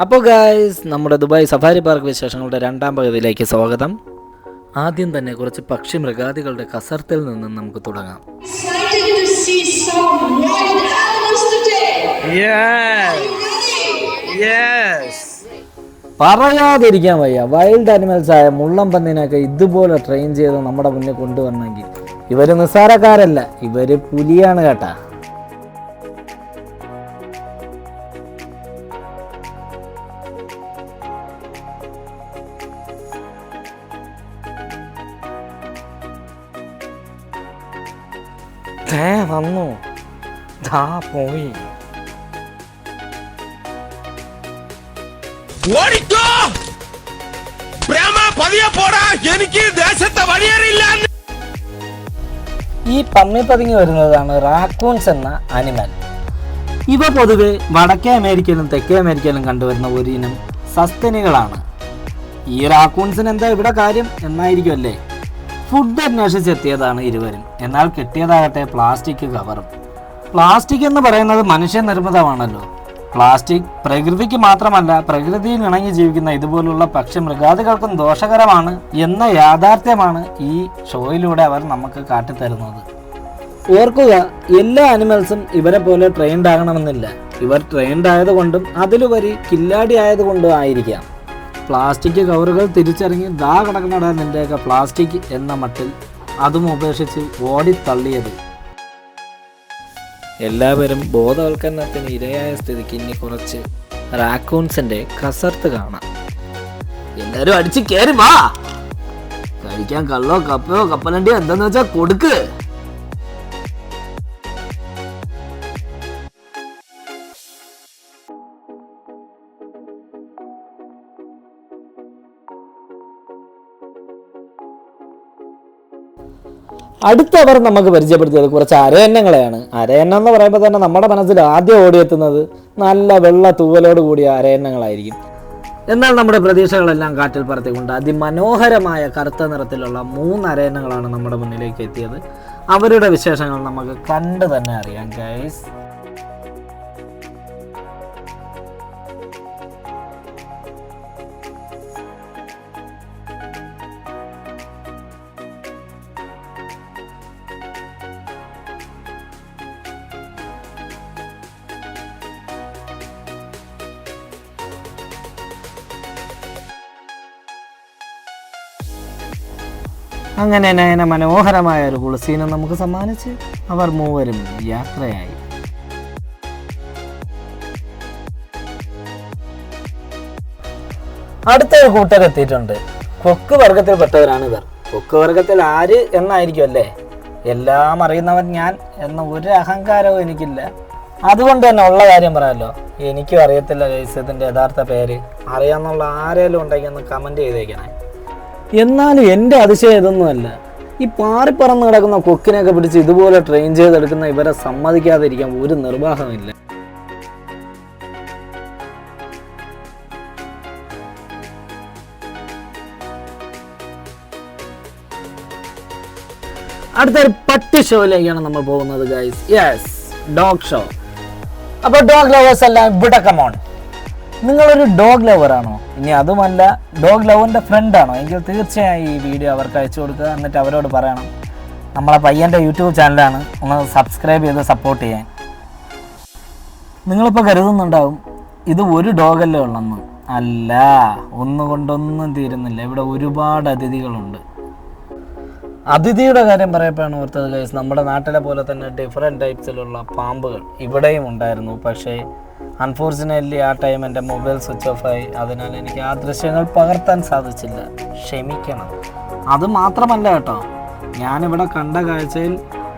അപ്പോൾ ഗായ്സ് നമ്മുടെ Dubai safari park വിശേഷങ്ങളുടെ രണ്ടാം പകുതിയിലേക്ക് സ്വാഗതം. ആദ്യം തന്നെ കുറച്ച് പക്ഷി മൃഗാദികളുടെ കസർത്തിൽ നിന്നും നമുക്ക് തുടങ്ങാം. പറയാതിരിക്കാൻ വയ്യ. വൈൽഡ് അനിമൽസ് ആയ മുള്ളം പന്നിനൊക്കെ ഇതുപോലെ ട്രെയിൻ ചെയ്ത് നമ്മുടെ മുന്നിൽ കൊണ്ടുവന്നെങ്കിൽ ഇവർ നിസ്സാരക്കാരല്ല ഇവർ പുലിയാണ് കേട്ടാ. വന്നു. ദാ പോയി. ഓടിക്കോ! പ്രേമ പതിയെ പോടാ. എനിക്ക് ദേശത്തെ വഴിയറിയില്ല ഈ പമ്മി പതുങ്ങി വരുന്നതാണ് റാക്കൂൺസ് എന്ന അനിമൽ. ഇവ പൊതുവെ വടക്കേ അമേരിക്കയിലും തെക്കേ അമേരിക്കയിലും കണ്ടുവരുന്ന ഒരു ഇനം സസ്തനികളാണ്. ഈ റാക്കൂൺസിന് എന്താ ഇവിടെ കാര്യം എന്നായിരിക്കും അല്ലേ? ഫുഡ് അന്വേഷിച്ചെത്തിയതാണ് ഇരുവരും. എന്നാൽ കിട്ടിയതാകട്ടെ പ്ലാസ്റ്റിക് കവറും. പ്ലാസ്റ്റിക് എന്ന് പറയുന്നത് മനുഷ്യ നിർമ്മിതമാണല്ലോ. പ്ലാസ്റ്റിക് പ്രകൃതിക്ക് മാത്രമല്ല പ്രകൃതിയിൽ ഇണങ്ങി ജീവിക്കുന്ന ഇതുപോലുള്ള പക്ഷി മൃഗാദികൾക്കും ദോഷകരമാണ് എന്ന യാഥാർത്ഥ്യമാണ് ഈ ഷോയിലൂടെ അവർ നമുക്ക് കാട്ടിത്തരുന്നത്. ഓർക്കുക എല്ലാ അനിമൽസും ഇവരെ പോലെ ട്രെയിൻഡ് ആകണമെന്നില്ല. ഇവർ ട്രെയിൻഡ് ആയതുകൊണ്ടും അതിലുപരി കില്ലാടി ആയതുകൊണ്ടും ആയിരിക്കാം. പ്ലാസ്റ്റിക് കവറുകൾ തിരിച്ചറിഞ്ഞ് ദാ കിടക്കണടാ നിന്റെയൊക്കെ പ്ലാസ്റ്റിക് എന്ന മട്ടിൽ. അതും ഉപേക്ഷിച്ച് ഓടിത്തള്ളിയത് എല്ലാവരും ബോധവൽക്കരണത്തിന് ഇരയായ സ്ഥിതിക്ക് ഇനി കുറച്ച് റാക്കൂൺസിന്റെ കസർത്ത് കാണാം. എല്ലാരും അടിച്ച് കയറി വാ. കഴിക്കാൻ കള്ളോ കപ്പയോ കപ്പലണ്ടിയോ എന്താന്ന് വെച്ചാൽ കൊടുക്ക്. അടുത്തവർ നമുക്ക് പരിചയപ്പെടുത്തിയത് കുറച്ച് അരയന്നങ്ങളെയാണ്. അരയന്നം എന്ന് പറയുമ്പോൾ തന്നെ നമ്മുടെ മനസ്സിൽ ആദ്യം ഓടിയെത്തുന്നത് നല്ല വെള്ള തൂവലോട് കൂടിയ അരയന്നങ്ങളായിരിക്കും. എന്നാൽ നമ്മുടെ പ്രതീക്ഷകളെല്ലാം കാറ്റിൽ പറത്തിക്കൊണ്ട് അതിമനോഹരമായ കറുത്ത നിറത്തിലുള്ള മൂന്ന് അരയന്നങ്ങളാണ് നമ്മുടെ മുന്നിലേക്ക് എത്തിയത്. അവരുടെ വിശേഷങ്ങൾ നമുക്ക് കണ്ടു തന്നെ അറിയാം ഗൈസ് അങ്ങനെ നയന മനോഹരമായ ഒരു കുളിസീനം നമുക്ക് സമ്മാനിച്ച് അവർ മൂവരും യാത്രയായി. അടുത്തൊരു കൂട്ടർ എത്തിയിട്ടുണ്ട്. കൊക്ക് വർഗത്തിൽപ്പെട്ടവരാണ് ഇവർ കൊക്ക് വർഗത്തിൽ ആര് എന്നായിരിക്കും അല്ലേ എല്ലാം അറിയുന്നവൻ ഞാൻ എന്ന ഒരു അഹങ്കാരവും എനിക്കില്ല. അതുകൊണ്ട് തന്നെ ഉള്ള കാര്യം പറയാമല്ലോ എനിക്കും അറിയത്തില്ല ലൈസത്തിന്റെ യഥാർത്ഥ പേര്. അറിയാമെന്നുള്ള ആരെങ്കിലും ഉണ്ടെങ്കിൽ ഒന്ന് കമന്റ് ചെയ്തേക്കണേ. എന്നാലും എന്റെ അതിശയം ഇതൊന്നുമല്ല ഈ പാറിപ്പറന്ന് കിടക്കുന്ന കൊക്കിനെയൊക്കെ പിടിച്ച് ഇതുപോലെ ട്രെയിൻ ചെയ്തെടുക്കുന്ന ഇവരെ സമ്മതിക്കാതിരിക്കാൻ ഒരു നിർവാഹമില്ല അടുത്തൊരു പട്ടി ഷോയിലേക്കാണ് നമ്മൾ പോകുന്നത് ഗൈസ് യെസ് ഡോഗ് ഷോ അപ്പോൾ ഡോഗ് ലവേഴ്സ് എല്ലാം ഇവിടെ കമോൺ നിങ്ങളൊരു ഡോഗ് ലവറാണോ ഇനി അതുമല്ല ഡോഗ് ലവറിന്റെ ഫ്രണ്ടാണോ എങ്കിൽ തീർച്ചയായും ഈ വീഡിയോ അവർക്ക് അയച്ചു കൊടുക്കുക. എന്നിട്ട് അവരോട് പറയണം. നമ്മളെ പയ്യന്റെ യൂട്യൂബ് ചാനലാണ് ഒന്ന് സബ്സ്ക്രൈബ് ചെയ്ത് സപ്പോർട്ട് ചെയ്യാൻ. നിങ്ങളിപ്പോൾ കരുതുന്നുണ്ടാവും ഇത് ഒരു ഡോഗല്ലേ ഉള്ളെന്ന്. അല്ല ഒന്നുകൊണ്ടൊന്നും തീരുന്നില്ല. ഇവിടെ ഒരുപാട് അതിഥികളുണ്ട്. അതിഥിയുടെ കാര്യം പറയപ്പോഴാണ് ഓർത്തത് ഗൈസ് നമ്മുടെ നാട്ടിലെ പോലെ തന്നെ ഡിഫറെന്റ് ടൈപ്സിലുള്ള പാമ്പുകൾ ഇവിടെയും ഉണ്ടായിരുന്നു. പക്ഷേ അൺഫോർച്ചുനേറ്റ്ലി ആ ടൈം എന്റെ മൊബൈൽ സ്വിച്ച് ഓഫ് ആയി അതിനാൽ എനിക്ക് ആ ദൃശ്യങ്ങൾ പകർത്താൻ സാധിച്ചില്ല. ക്ഷമിക്കണം. അത് മാത്രമല്ല കേട്ടോ ഞാനിവിടെ കണ്ട കാഴ്ചയിൽ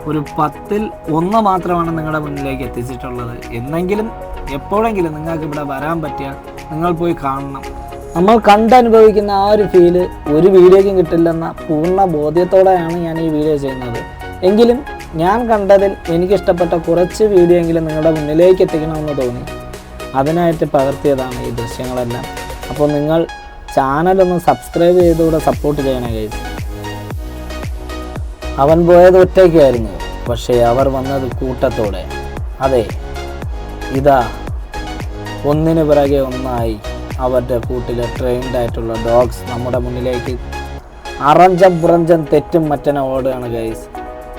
ഒരു പത്തിൽ ഒന്ന് മാത്രമാണ് നിങ്ങളുടെ മുന്നിലേക്ക് എത്തിച്ചിട്ടുള്ളത്. എന്നെങ്കിലും എപ്പോഴെങ്കിലും നിങ്ങൾക്ക് ഇവിടെ വരാൻ പറ്റിയാൽ നിങ്ങൾ പോയി കാണണം. നമ്മൾ കണ്ടനുഭവിക്കുന്ന ആ ഒരു ഫീൽ ഒരു വീഡിയോയ്ക്കും കിട്ടില്ലെന്ന പൂർണ ബോധ്യത്തോടെയാണ് ഞാൻ ഈ വീഡിയോ ചെയ്യുന്നത്. എങ്കിലും ഞാൻ കണ്ടതിൽ എനിക്കിഷ്ടപ്പെട്ട കുറച്ച് വീഡിയോ എങ്കിലും നിങ്ങളുടെ മുന്നിലേക്ക് എത്തിക്കണമെന്ന് തോന്നി. അതിനായിട്ട് പകർത്തിയതാണ് ഈ ദൃശ്യങ്ങളെല്ലാം. അപ്പോൾ നിങ്ങൾ ചാനലൊന്ന് സബ്സ്ക്രൈബ് ചെയ്തുകൂടെ സപ്പോർട്ട് ചെയ്യണേ കൈസ് അവൻ പോയത് ഒറ്റയ്ക്കായിരുന്നു. പക്ഷേ അവർ വന്നത് കൂട്ടത്തോടെ. അതെ ഇതാ. ഒന്നിനു പിറകെ ഒന്നായി അവരുടെ കൂട്ടിലെ ട്രെയിൻഡ് ആയിട്ടുള്ള ഡോഗ്സ് നമ്മുടെ മുന്നിലേക്ക് അറഞ്ചം പുറഞ്ചം തെറ്റും മറ്റന ഓടുകയാണ് ഗൈസ്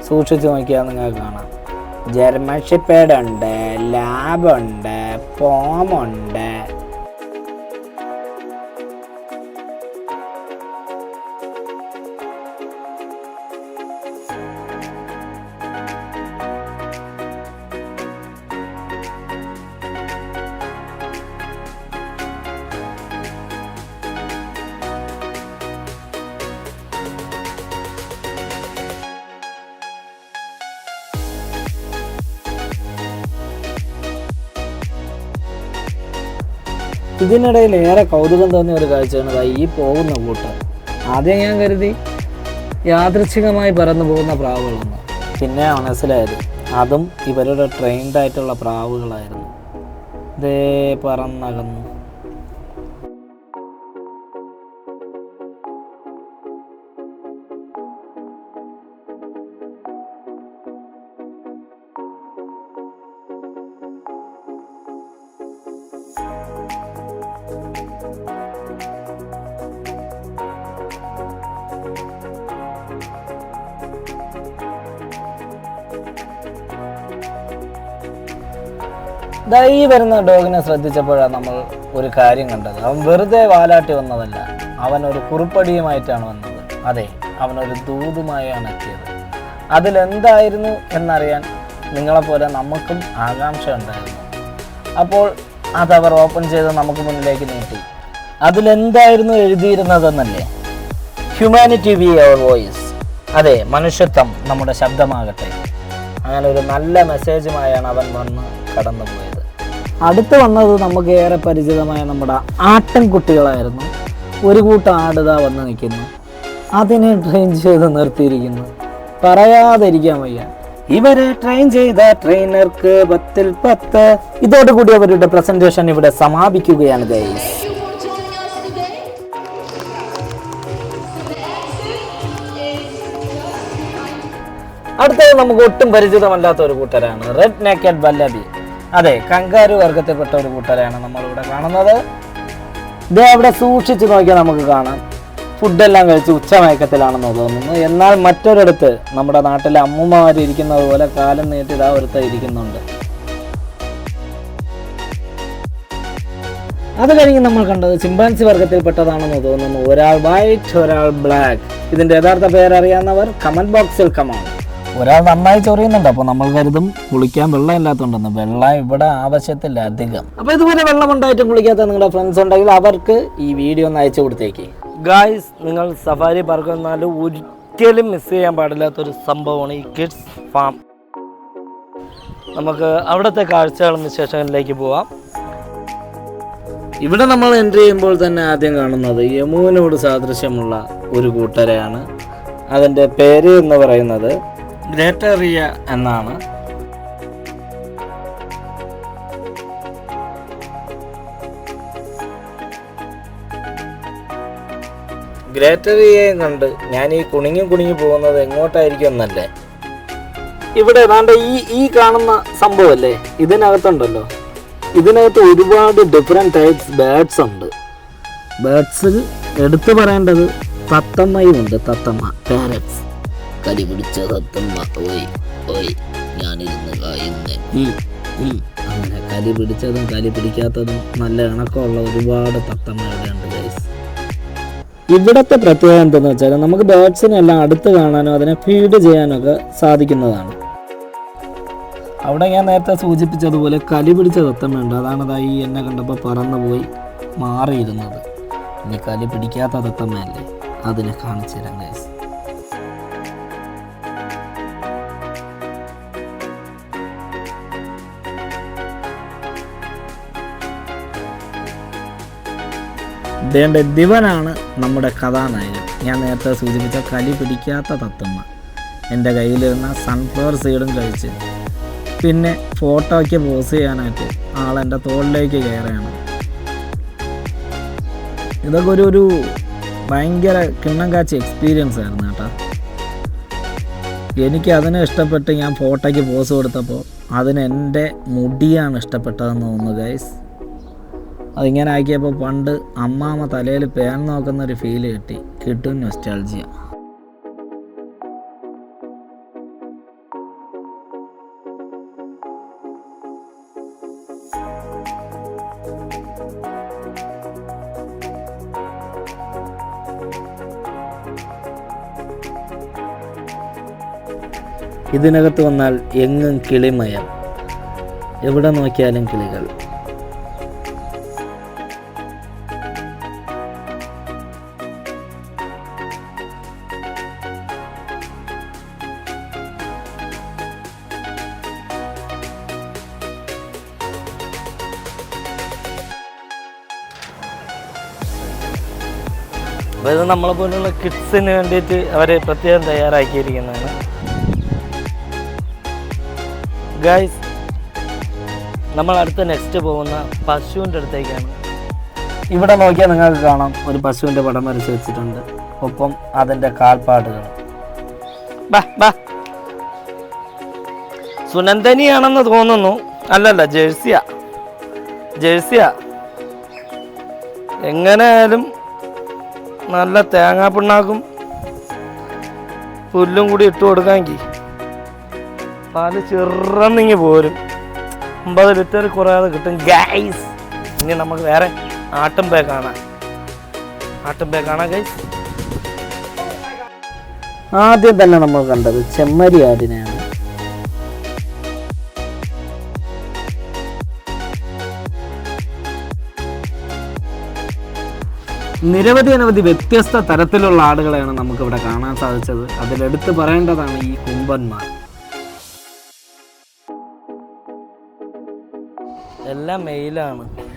സൂക്ഷിച്ചു നോക്കിയാൽ നിങ്ങൾക്ക് കാണാം. ജർമ്മൻ ഷിപ്പേഡ് ഉണ്ട് ലാബുണ്ട് പോമുണ്ട് ഇതിനിടയിൽ ഏറെ കൗതുകം തോന്നിയ ഒരു കാഴ്ചയാണ് ഈ പോകുന്ന കൂട്ടം. ആദ്യം ഞാൻ കരുതി യാദൃച്ഛികമായി പറന്നു പോകുന്ന പ്രാവുകളെന്ന് പിന്നെ മനസ്സിലായത് അതും ഇവരുടെ ട്രെയിൻഡ് ആയിട്ടുള്ള പ്രാവുകളായിരുന്നു. ദേ പറന്നകന്നു. ദാ വരുന്ന ഡോഗിനെ ശ്രദ്ധിച്ചപ്പോഴാണ് നമ്മൾ ഒരു കാര്യം കണ്ടത്. അവൻ വെറുതെ വാലാട്ടി വന്നതല്ല അവൻ ഒരു കുറുപ്പടിയുമായിട്ടാണ് വന്നത്. അതെ അവനൊരു ദൂതുമായാണ് എത്തിയത്. അതിലെന്തായിരുന്നു എന്നറിയാൻ നിങ്ങളെപ്പോലെ നമുക്കും ആകാംക്ഷ ഉണ്ടായിരുന്നു. അപ്പോൾ അതവർ ഓപ്പൺ ചെയ്ത് നമുക്ക് മുന്നിലേക്ക് നീട്ടി. അതിലെന്തായിരുന്നു എഴുതിയിരുന്നതെന്നല്ലേ? ഹ്യൂമാനിറ്റി ബി അവർ വോയിസ് അതെ മനുഷ്യത്വം നമ്മുടെ ശബ്ദമാകട്ടെ. അങ്ങനെ ഒരു നല്ല മെസ്സേജുമായാണ് അവൻ വന്ന് കടന്നുപോയത്. അടുത്ത് വന്നത് നമുക്ക് ഏറെ പരിചിതമായ നമ്മുടെ ആട്ടിൻകുട്ടികളായിരുന്നു. ഒരു കൂട്ടം ആടുത വന്ന് നിൽക്കുന്നു. അതിനെ ട്രെയിൻ ചെയ്ത് നിർത്തിയിരിക്കുന്നു. പറയാതിരിക്കാൻ വയ്യ. ഇവരെ ട്രെയിൻ ചെയ്ത ട്രെയിനർക്ക് പത്തിൽ പത്ത്. ഇതോടുകൂടി അവരുടെ പ്രസന്റേഷൻ ഇവിടെ സമാപിക്കുകയാണ് ഗൈസ്. അടുത്തത് നമുക്ക് ഒട്ടും പരിചിതമല്ലാത്ത ഒരു കൂട്ടരാണ്. റെഡ് നേക്കഡ് വല്ലബി അതെ കങ്കാരു വർഗത്തിൽപ്പെട്ട ഒരു കൂട്ടരാണ് നമ്മളിവിടെ കാണുന്നത്. ഇതേ അവിടെ സൂക്ഷിച്ചു നോക്കിയാൽ നമുക്ക് കാണാം. ഫുഡെല്ലാം കഴിച്ച് ഉച്ചമയക്കത്തിലാണെന്ന് തോന്നുന്നു. എന്നാൽ മറ്റൊരിടത്ത് നമ്മുടെ നാട്ടിലെ അമ്മൂമ്മമാർ ഇരിക്കുന്നത് പോലെ കാലം നീട്ടി ഇതാ ഒരുത്ത ഇരിക്കുന്നുണ്ട്. അത് കഴിഞ്ഞ് നമ്മൾ കണ്ടത് ചിമ്പാൻസി വർഗത്തിൽപ്പെട്ടതാണെന്ന് തോന്നുന്നു. ഒരാൾ വൈറ്റ് ഒരാൾ ബ്ലാക്ക് ഇതിന്റെ യഥാർത്ഥ പേരറിയാവുന്നവർ കമന്റ് ബോക്സിൽ കമാണ് ഒരാൾ നന്നായി ചൊറിയുന്നുണ്ട്. അപ്പോൾ നമ്മൾ കരുതും കുളിക്കാൻ വെള്ളം ഇല്ലാത്തതുണ്ടെന്ന് വെള്ളം ഇവിടെ ആവശ്യത്തില്ല അധികം. അപ്പോൾ ഇതുപോലെ വെള്ളം ഉണ്ടായിട്ടും കുളിക്കാത്ത നിങ്ങളുടെ ഫ്രണ്ട്സ് ഉണ്ടെങ്കിൽ അവർക്ക് ഈ വീഡിയോ ഒന്ന് അയച്ചു കൊടുത്തേക്ക്. ഗായ്സ് നിങ്ങൾ സഫാരി പാർക്ക് വന്നാൽ ഒരിക്കലും മിസ് ചെയ്യാൻ പാടില്ലാത്തൊരു സംഭവമാണ് ഈ കിഡ്സ് ഫാം നമുക്ക് അവിടുത്തെ കാഴ്ചകളും വിശേഷങ്ങളിലേക്ക് പോവാം. ഇവിടെ നമ്മൾ എന്റർ ചെയ്യുമ്പോൾ തന്നെ ആദ്യം കാണുന്നത് യമുവിനോട് സാദൃശ്യമുള്ള ഒരു കൂട്ടരെയാണ്. അതിന്റെ പേര് എന്ന് പറയുന്നത് ഗ്രേറ്ററിയ എന്നാണ്. ഗ്രേറ്ററിയയും കണ്ട് ഞാൻ ഈ കുണിങ്ങി കുണിങ്ങി പോകുന്നത് എങ്ങോട്ടായിരിക്കും എന്നല്ലേ? ഇവിടെ ഏതാണ്ട് ഈ ഈ കാണുന്ന സംഭവമല്ലേ? ഇതിനകത്തുണ്ടല്ലോ. ഇതിനകത്ത് ഒരുപാട് ഡിഫറെന്റ് ടൈപ്സ് ബേഡ്സ് ഉണ്ട്. ബേഡ്സിൽ എടുത്തു പറയേണ്ടത് തത്തമ്മയുണ്ട് തത്തമ്മ. പാരറ്റ്സ് കലി പിടിച്ച സത്തമ്മ ഓയ് ഓയ് ഞാനിരുന്ന് കായുന്നേ. അങ്ങനെ കലി പിടിച്ചതും കലി പിടിക്കാത്തതും നല്ല ഇണക്കമുള്ള ഒരുപാട് തത്തമ്മയുടെ ഉണ്ട് ഗൈസ് ഇവിടുത്തെ പ്രത്യേകത എന്തെന്ന് വെച്ചാൽ നമുക്ക് ബേഡ്സിനെല്ലാം അടുത്ത് കാണാനോ അതിനെ ഫീഡ് ചെയ്യാനൊക്കെ സാധിക്കുന്നതാണ്. അവിടെ ഞാൻ നേരത്തെ സൂചിപ്പിച്ചതുപോലെ കലി പിടിച്ച തത്തമ്മയുണ്ട്. അതാണ് ഈ എന്നെ കണ്ടപ്പോൾ പറന്നു പോയി മാറിയിരുന്നത്. ഇനി കലി പിടിക്കാത്ത തത്തമ്മയല്ലേ? അതിനെ കാണിച്ചു തരാം ഗൈസ് ദേണ്ട ദിവനാണ് നമ്മുടെ കഥാനായകൻ. ഞാൻ നേരത്തെ സൂചിപ്പിച്ച കലി പിടിക്കാത്ത തത്തമ്മ. എന്റെ കയ്യിലിരുന്ന സൺഫ്ലവർ സീഡും കഴിച്ച്. പിന്നെ ഫോട്ടോയ്ക്ക് പോസ് ചെയ്യാനായിട്ട് ആളെന്റെ തോളിലേക്ക് കയറുകയാണ്. ഇതൊക്കെ ഒരു ഒരു ഭയങ്കര കിണ്ണം കാച്ചി എക്സ്പീരിയൻസ് ആയിരുന്നു കേട്ടോ. എനിക്ക് അതിനെ ഇഷ്ടപ്പെട്ട് ഞാൻ ഫോട്ടോയ്ക്ക് പോസ് കൊടുത്തപ്പോൾ അതിന് എന്റെ മുടിയാണ് ഇഷ്ടപ്പെട്ടതെന്ന് തോന്നുന്നു ഗൈസ് അതിങ്ങനെ ആക്കിയപ്പോൾ പണ്ട് അമ്മാമ്മ തലയിൽ പേൻ നോക്കുന്ന ഒരു ഫീൽ കിട്ടി. കിട്ടും നൊസ്റ്റാൾജിയ ഇതിനകത്ത് വന്നാൽ എങ്ങും കിളിമയം. എവിടെ നോക്കിയാലും കിളികൾ. ഇത് നമ്മളെ പോലുള്ള കിഡ്സിന് വേണ്ടിയിട്ട് അവർ പ്രത്യേകം തയ്യാറാക്കിയിരിക്കുന്നതാണ്. ഗൈസ് നമ്മൾ അടുത്ത നെക്സ്റ്റ് പോകുന്ന പശുവിന്റെ അടുത്തേക്കാണ്. ഇവിടെ നോക്കിയാൽ നിങ്ങൾക്ക് കാണാം ഒരു പശുവിന്റെ പടം വരച്ച് വെച്ചിട്ടുണ്ട്. ഒപ്പം അതിന്റെ കാൽപ്പാടുകൾ. സുനന്ദനിയാണെന്ന് തോന്നുന്നു. അല്ലല്ല ജേഴ്സിയാ. ജേഴ്സിയാ. എങ്ങനെയായാലും നല്ല തേങ്ങാ പിണ്ണാക്കും പുല്ലും കൂടി ഇട്ട് കൊടുക്കാമെങ്കിൽ പാൽ ചെറുന്നിങ്ങി പോരും. അമ്പത് ലിറ്റർ കുറയാതെ കിട്ടും. ഗൈസ് ഇനി നമുക്ക് വേറെ ആട്ടും പേ കാണാം. ആട്ടും പേ കാണാം ഗൈസ് ആദ്യം തന്നെ നമ്മൾ കണ്ടത് ചെമ്മരി ആടിനെയാണ് നിരവധി അനവധി വ്യത്യസ്ത തരത്തിലുള്ള ആടുകളെയാണ് നമുക്കിവിടെ കാണാൻ സാധിച്ചത്. അതിലെടുത്ത് പറയേണ്ടതാണ് ഈ കുമ്പന്മാർ. എല്ലാം മെയിലാണ്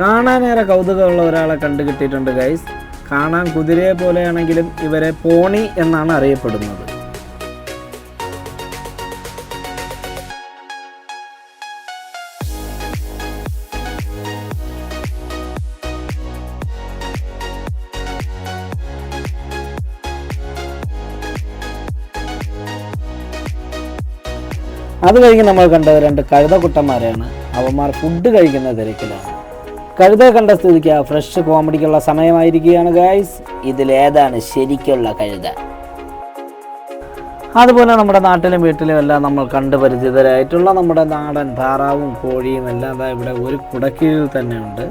കാണാനേറെ കൗതുകമുള്ള ഒരാളെ കണ്ടു കിട്ടിയിട്ടുണ്ട് ഗൈസ് കാണാൻ കുതിരയെ പോലെയാണെങ്കിലും ഇവരെ പോണി എന്നാണ് അറിയപ്പെടുന്നത്. അത് കഴിഞ്ഞ് നമ്മൾ കണ്ടത് രണ്ട് കഴുതക്കുട്ടന്മാരെയാണ്. അവന്മാർ ഫുഡ് കഴിക്കുന്ന തിരക്കിലാണ്. കഴുത കണ്ട സ്ഥിതിക്ക് ഫ്രഷ് കോമഡിക്കുള്ള സമയമായിരിക്കുകയാണ് ഗായ്സ് ഇതിലേതാണ് ശരിക്കുള്ള കഴുത? അതുപോലെ നമ്മുടെ നാട്ടിലും വീട്ടിലും എല്ലാം നമ്മൾ കണ്ടു പരിചിതരായിട്ടുള്ള നമ്മുടെ നാടൻ താറാവും കോഴിയും എല്ലാം ദാ ഇവിടെ ഒരു കുടക്കീഴിൽ തന്നെയുണ്ട്.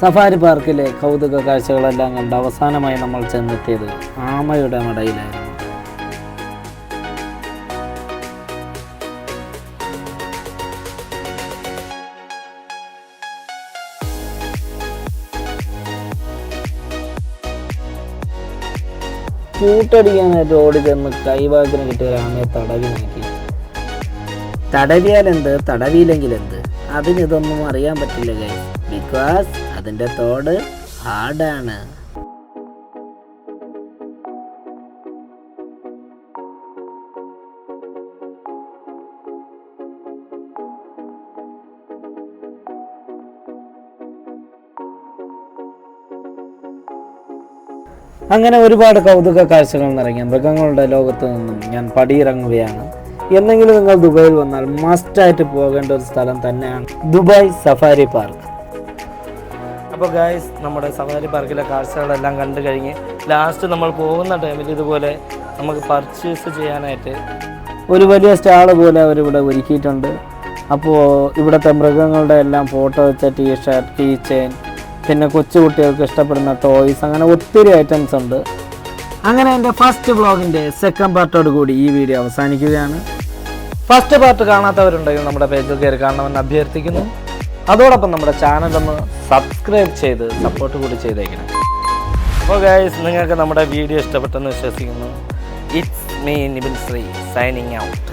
സഫാരി പാർക്കിലെ കൗതുക കാഴ്ചകളെല്ലാം കണ്ട് അവസാനമായി നമ്മൾ ചെന്നെത്തിയത് ആമയുടെ മടയിലായിരുന്നു. കൂട്ടടിക്കാനായിട്ട് ഓടി ചെന്ന് കൈവാഗ്രം കിട്ടിയ രാമയെ തടവി നോക്കി. തടവിയാൽ എന്ത് തടവിയില്ലെങ്കിൽ എന്ത് അതിന് ഇതൊന്നും അറിയാൻ പറ്റില്ല ഗൈസ് ബിക്കോസ് അതിന്റെ തോട് ഹാർഡാണ് അങ്ങനെ ഒരുപാട് കൗതുക കാഴ്ചകൾ നിറങ്ങിയ മൃഗങ്ങളുടെ ലോകത്ത് നിന്നും ഞാൻ പടിയിറങ്ങുകയാണ്. എന്നെങ്കിലും നിങ്ങൾ ദുബായിൽ വന്നാൽ മസ്റ്റായിട്ട് പോകേണ്ട ഒരു സ്ഥലം തന്നെയാണ് ദുബായ് സഫാരി പാർക്ക്. അപ്പോൾ ഗായ്സ് നമ്മുടെ സഫാരി പാർക്കിലെ കാഴ്ചകളെല്ലാം കണ്ടു കഴിഞ്ഞ് ലാസ്റ്റ് നമ്മൾ പോകുന്ന ടൈമിൽ ഇതുപോലെ നമുക്ക് പർച്ചേസ് ചെയ്യാനായിട്ട് ഒരു വലിയ സ്റ്റാൾ പോലെ അവരിവിടെ ഒരുക്കിയിട്ടുണ്ട്. അപ്പോൾ ഇവിടുത്തെ മൃഗങ്ങളുടെ എല്ലാം ഫോട്ടോ വെച്ച ടീ ഷർട്ട് ടീ ചെയിൻ പിന്നെ കൊച്ചുകുട്ടികൾക്ക് ഇഷ്ടപ്പെടുന്ന ടോയ്സ് അങ്ങനെ ഒത്തിരി ഐറ്റംസ് ഉണ്ട്. അങ്ങനെ എന്റെ ഫസ്റ്റ് വ്ളോഗിന്റെ സെക്കൻഡ് പാർട്ടോട് കൂടി ഈ വീഡിയോ അവസാനിക്കുകയാണ്. ഫസ്റ്റ് പാർട്ട് കാണാത്തവരുണ്ടെങ്കിൽ നമ്മുടെ പേജിൽ കയറി കാണണമെന്ന് അഭ്യർത്ഥിക്കുന്നു. അതോടൊപ്പം നമ്മുടെ ചാനൽ ഒന്ന് സബ്സ്ക്രൈബ് ചെയ്ത് സപ്പോർട്ട് കൂടി ചെയ്തേക്കണം. അപ്പോൾ ഗൈസ് നിങ്ങൾക്ക് നമ്മുടെ വീഡിയോ ഇഷ്ടപ്പെട്ടെന്ന് വിശ്വസിക്കുന്നു. It's me Nibin Sree signing out